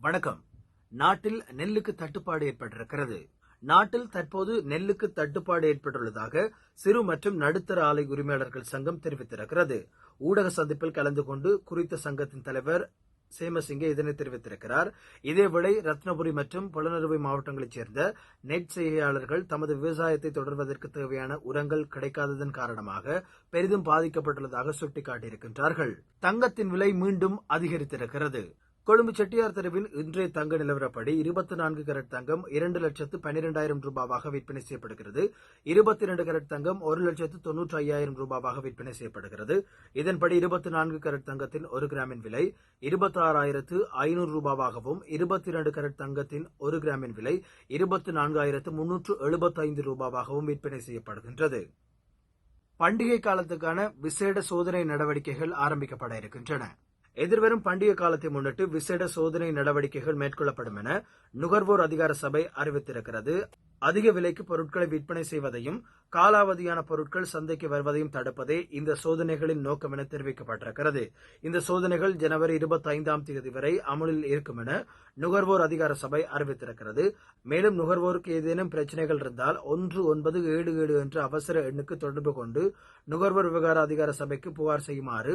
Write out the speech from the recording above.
வணக்கம். நாட்டில் நெல்லுக்கு தட்டுப்பாடு ஏற்பட்டிருக்கிறது. நாட்டில் தற்போது நெல்லுக்கு தட்டுப்பாடு ஏற்பட்டுள்ளதாக சிறு மற்றும் நடுத்தர ஆலை உரிமையாளர்கள் சங்கம் தெரிவித்திருக்கிறது. ஊடக சந்திப்பில் கலந்து கொண்டு குறித்த சங்கத்தின் தலைவர் சேமசிங்கே இதனை தெரிவித்திருக்கிறார். இதேவேளை ரத்னபுரி மற்றும் புலனறுவை மாவட்டங்களைச் சேர்ந்த நெட் செய்கையாளர்கள் தமது விவசாயத்தை தொடர்வதற்கு தேவையான உரங்கள் கிடைக்காததன் காரணமாக பெரிதும் பாதிக்கப்பட்டுள்ளதாக சுட்டிக்காட்டியிருக்கின்றார்கள். தங்கத்தின் விலை மீண்டும் அதிகரித்திருக்கிறது. கொழும்பு செட்டியார் தெருவில் இன்றைய தங்க நிலவரப்படி இருபத்தி நான்கு கரட் தங்கம் இரண்டு லட்சத்து பன்னிரெண்டாயிரம் ரூபாவாக விற்பனை செய்யப்படுகிறது. இருபத்தி இரண்டு கரட் தங்கம் ஒரு லட்சத்து தொன்னூற்றி ஐயாயிரம் ரூபாவாக விற்பனை செய்யப்படுகிறது. இதன்படி இருபத்தி நான்கு கரட் தங்கத்தின் ஒரு கிராமின் விலை இருபத்தி ஆறாயிரத்து ஐநூறு ரூபாவாகவும் இருபத்தி இரண்டு கரட் தங்கத்தின் ஒரு கிராமின் விலை இருபத்தி நான்காயிரத்து முன்னூற்று எழுபத்தைந்து ரூபாவாகவும் விற்பனை செய்யப்படுகின்றது. பண்டிகை காலத்துக்கான விசேட சோதனை நடவடிக்கைகள் ஆரம்பிக்கப்பட இருக்கின்றன. எதிர்வரும் பண்டிகை காலத்தை முன்னிட்டு விசேட சோதனை நடவடிக்கைகள் மேற்கொள்ளப்படும் என நுகர்வோர் அதிகார சபை அறிவித்திருக்கிறது. அதிக விலைக்கு பொருட்களை விற்பனை செய்வதையும் காலாவதியான பொருட்கள் சந்தைக்கு வருவதையும் தடுப்பதே இந்த சோதனைகளின் நோக்கம் என தெரிவிக்கப்பட்டிருக்கிறது. இந்த சோதனைகள் ஜனவரி இருபத்தி ஐந்தாம் தேதி வரை அமலில் இருக்கும் என நுகர்வோர் அதிகார சபை அறிவித்திருக்கிறது. மேலும் நுகர்வோருக்கு ஏதேனும் பிரச்சனைகள் இருந்தால் ஒன்று ஒன்பது ஏழு ஏழு என்ற அவசர எண்ணுக்கு தொடர்பு கொண்டு நுகர்வோர் விவகார அதிகார சபைக்கு புகார் செய்யுமாறு